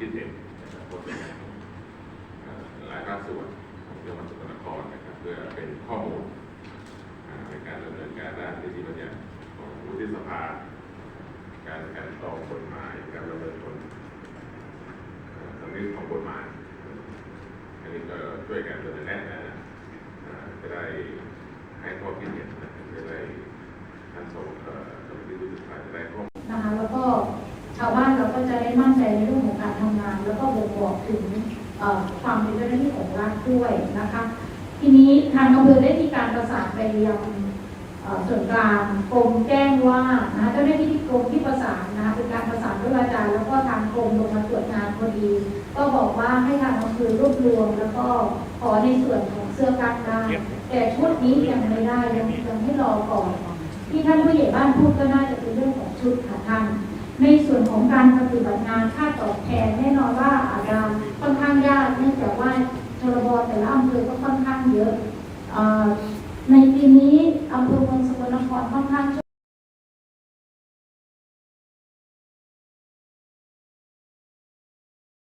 คิดเห็นนะครับโพสต์เป็นของหลายภาคส่วนของจังหวัดสกลนครนะครับเพื่อเป็นข้อมูลในการดำเนินการด้านนิติบัญญัติของวุฒิสภา การการต่อกฎหมายการดำเนินผลสำนึกของกฎหมาย อันนี้ก็ช่วยกันเสนอแนะนะอ่าจะได้ให้ข้อคิดเห็นนะจะได้ท่านสมเอ่อสมาชิกวุฒิสภาจะได้ข้อ นะคะแล้วก็ชาวบ้านเราก็จะได้มั่นใจในเรื่องของการทำงาน แล้วก็บ่งบอกถึงเอ่อ ความเป็นเจ้าหน้าที่ของรัฐด้วยนะคะ ทีนี้ทางอำเภอได้มีการประสานไปยังเอ่อส่วนกลางกรมแจ้งว่านะคะเจ้าหน้าที่ที่กรมที่ประสานนะคะเป็นการประสานด้วยวาจาแล้วก็ทางกรมลงมาตรวจงานพอดี ก็บอกว่าให้ทางอำเภอรวบรวม แล้วก็ขอในส่วนของเสื้อกั๊กได้แต่ชุดนี้ยังไม่ได้ยังยังให้รอก่อนที่ท่านผู้ใหญ่บ้านพูดก็น่าจะเป็นเรื่องของชุดค่ะท่านในส่วนของการปฏิบัติงานค่าตอบแทนแน่นอนว่า แต่ละอำเภอก็ค่อนข้างเยอะในปีนี้